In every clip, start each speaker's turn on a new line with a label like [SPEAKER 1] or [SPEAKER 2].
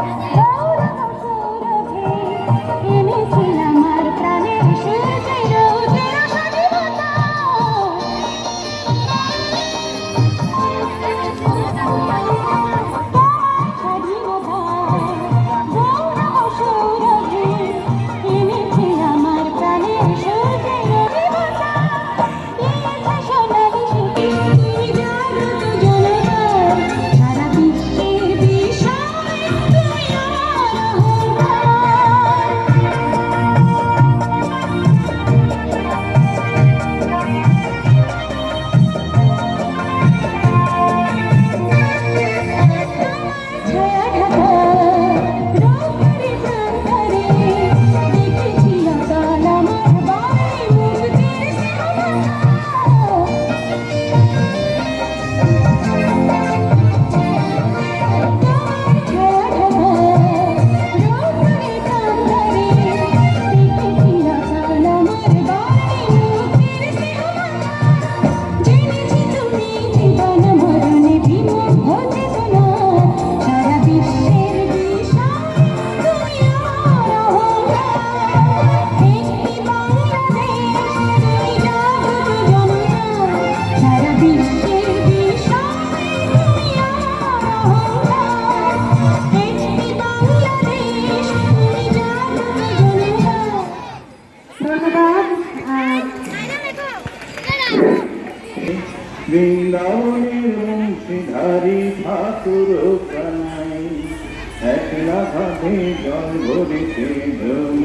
[SPEAKER 1] Oh!
[SPEAKER 2] বৃন্দাবনের বংশীধারী ঠাকুর কানাই একলা ভাবে জল ভরিতে কৃষ্ণ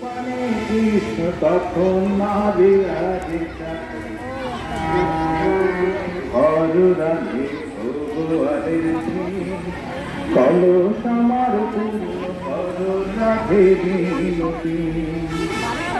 [SPEAKER 2] পানে কৃষ্ণ তখন নারী রাধে হরুরাধে ভগবানের কলস আমার পূর্ণ হর